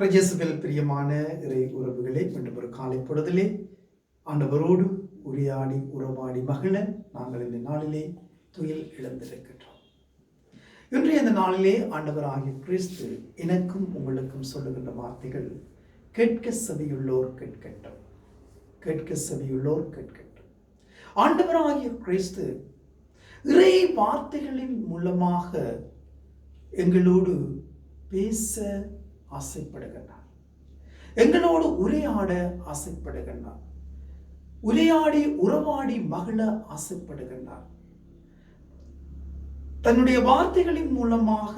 பிரஜேசுவில் பிரியமான இறை உறவுகளே மீண்டும் ஒரு காலை பொழுதிலே ஆண்டவரோடு உரையாடி உறவாடி மகிழ நாங்கள் இந்த நாளிலே துயில் இழந்திருக்கின்றோம் இன்றைய இந்த நாளிலே ஆண்டவராகிய கிறிஸ்து எனக்கும் உங்களுக்கும் சொல்லுகின்ற வார்த்தைகள் கேட்க செவியுள்ளோர் கேட்கட்டும். கேட்க செவியுள்ளோர் கேட்கட்டும். ஆண்டவராகிய கிறிஸ்து இறை வார்த்தைகளின் மூலமாக எங்களோடு பேச ஆசைப்படுகின்றார். எங்களோடு உரையாட ஆசைப்படுகின்றார். உரையாடி உறவாடி மகிழ ஆசைப்படுகின்றார். தன்னுடைய வார்த்தைகளின் மூலமாக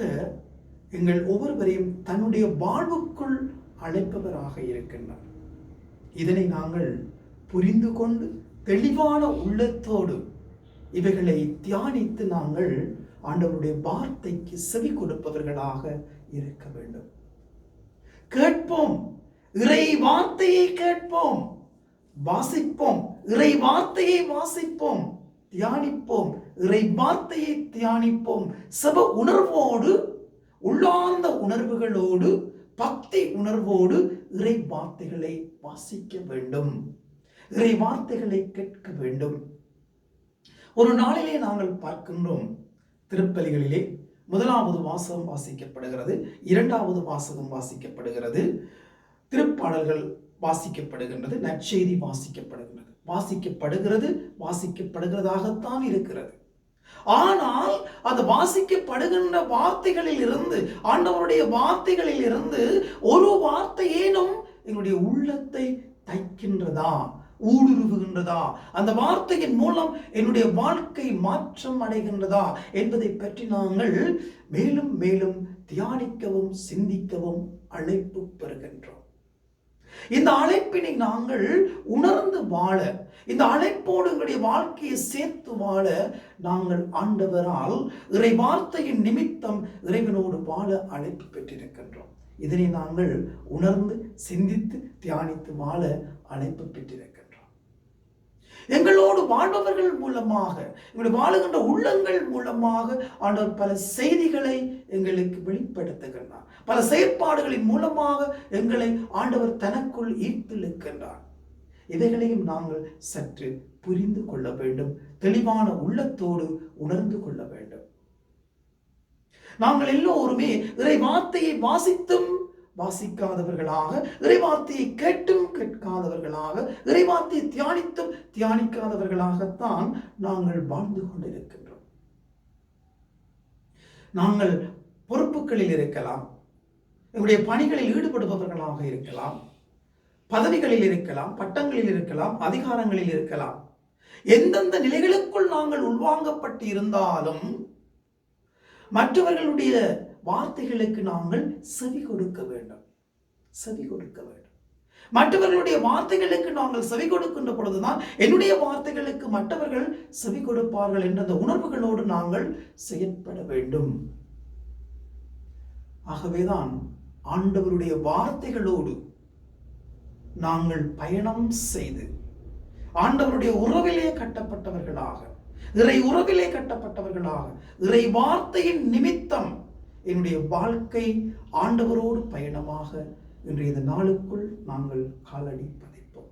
எங்கள் ஒவ்வொருவரையும் தன்னுடைய வாழ்வுக்குள் அழைப்பவராக இருக்கின்றார். இதனை நாங்கள் புரிந்து கொண்டு தெளிவான உள்ளத்தோடு இவைகளை தியானித்து நாங்கள் ஆண்டவருடைய வார்த்தைக்கு செவி கொடுப்பவர்களாக இருக்க வேண்டும். கேட்போம். இறை வார்த்தையை கேட்போம். வாசிப்போம். இறை வார்த்தையை வாசிப்போம். தியானிப்போம். இறை வார்த்தையை தியானிப்போம். சப உணர்வோடு உள்ளார்ந்த உணர்வுகளோடு பக்தி உணர்வோடு இறை வார்த்தைகளை வாசிக்க வேண்டும். இறை வார்த்தைகளை கேட்க வேண்டும். ஒரு நாளிலே நாங்கள் பார்க்கின்றோம் திருப்பலிகளிலே முதலாவது வாசகம் வாசிக்கப்படுகிறது இரண்டாவது வாசகம் வாசிக்கப்படுகிறது திருப்பாடல்கள் வாசிக்கப்படுகின்றது நற்செய்தி வாசிக்கப்படுகின்றது. வாசிக்கப்படுகிறது வாசிக்கப்படுகிறதாகத்தான் இருக்கிறது. ஆனால் அது வாசிக்கப்படுகின்ற வார்த்தைகளில் இருந்து ஆண்டவருடைய வார்த்தைகளில் இருந்து ஒரு வார்த்தையேனும் எங்களுடைய உள்ளத்தை தைக்கின்றதா? ஊடுருவுகின்றதா? அந்த வார்த்தையின் மூலம் என்னுடைய வாழ்க்கை மாற்றம் அடைகின்றதா என்பதை பற்றி நாங்கள் மேலும் மேலும் தியானிக்கவும் சிந்திக்கவும் அழைப்பு பெறுகின்றோம். இந்த அழைப்பினை நாங்கள் உணர்ந்து வாழ இந்த அழைப்போடு எங்களுடைய வாழ்க்கையை சேர்த்து வாழ நாங்கள் ஆண்டவரால் இறை வார்த்தையின் நிமித்தம் இறைவனோடு வாழ அழைப்பு பெற்றிருக்கின்றோம். இதனை நாங்கள் உணர்ந்து சிந்தித்து தியானித்து வாழ அழைப்பு பெற்றிருக்கிறோம் எங்களோடு வாழ்பவர்கள் மூலமாக எங்களுடைய வாழுகின்ற உள்ளங்கள் மூலமாக ஆண்டவர் பல செய்திகளை எங்களுக்கு வெளிப்படுத்துகின்றார். பல செயற்பாடுகளின் மூலமாக எங்களை ஆண்டவர் தனக்குள் ஈர்த்திருக்கின்றார். இவைகளையும் நாங்கள் சற்று புரிந்து கொள்ள வேண்டும் தெளிவான உள்ளத்தோடு உணர்ந்து கொள்ள வேண்டும். நாங்கள் எல்லோருமே இறை வார்த்தையை வாசித்தும் வாசிக்காதவர்களாக இறைவார்த்தையை கேட்டும் கேட்காதவர்களாக இறைவார்த்தையை தியானித்தும் தியானிக்காதவர்களாகத்தான் நாங்கள் வாழ்ந்து கொண்டிருக்கின்றோம். நாங்கள் பொறுப்புகளில் இருக்கலாம் எங்களுடைய பணிகளில் ஈடுபடுபவர்களாக இருக்கலாம் பதவிகளில் இருக்கலாம் பட்டங்களில் இருக்கலாம் அதிகாரங்களில் இருக்கலாம். எந்தெந்த நிலைகளுக்குள் நாங்கள் உள்வாங்கப்பட்டு இருந்தாலும் மற்றவர்களுடைய வார்த்தைகளுக்கு நாங்கள் செவி கொடுக்க வேண்டும். செவி கொடுக்க வேண்டும். மற்றவர்களுடைய வார்த்தைகளுக்கு நாங்கள் செவி கொடுக்கின்ற பொழுதுதான் என்னுடைய வார்த்தைகளுக்கு மற்றவர்கள் செவி கொடுப்பார்கள் என்ற அந்த உணர்வுகளோடு நாங்கள் செயற்பட வேண்டும். ஆகவேதான் ஆண்டவருடைய வார்த்தைகளோடு நாங்கள் பயணம் செய்து ஆண்டவருடைய உறவிலே கட்டப்பட்டவர்களாக இறை உறவிலே கட்டப்பட்டவர்களாக இறை வார்த்தையின் நிமித்தம் என்னுடைய வாழ்க்கை ஆண்டவரோடு பயணமாக இன்றைய நாளுக்குள் நாங்கள் காலடி பதிப்போம்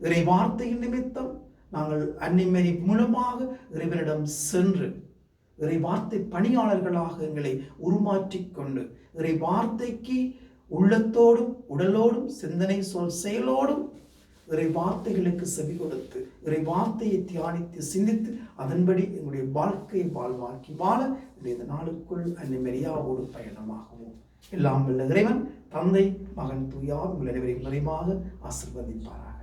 இறை வார்த்தையின் நிமித்தம் நாங்கள் அன்னிமரி மூலமாக இறைவனிடம் சென்று இறை வார்த்தை பணியாளர்களாக எங்களை உருமாற்றிக் கொண்டு இறை வார்த்தைக்கு உள்ளத்தோடும் உடலோடும் சிந்தனை சொல் செயலோடும் இறை வார்த்தைகளுக்கு செவி கொடுத்து இறை வார்த்தையை தியானித்து சிந்தித்து அதன்படி எங்களுடைய வாழ்க்கையை வாழ்வாக்கி வாழ இந்த நாளுக்குள் அன்னை மெரியாவோடு பயணமாகவும். எல்லாம் உள்ள இறைவன் தந்தை மகன் தூயா உங்கள் அனைவரையும் நிறைவாக ஆசிர்வதிப்பாராக.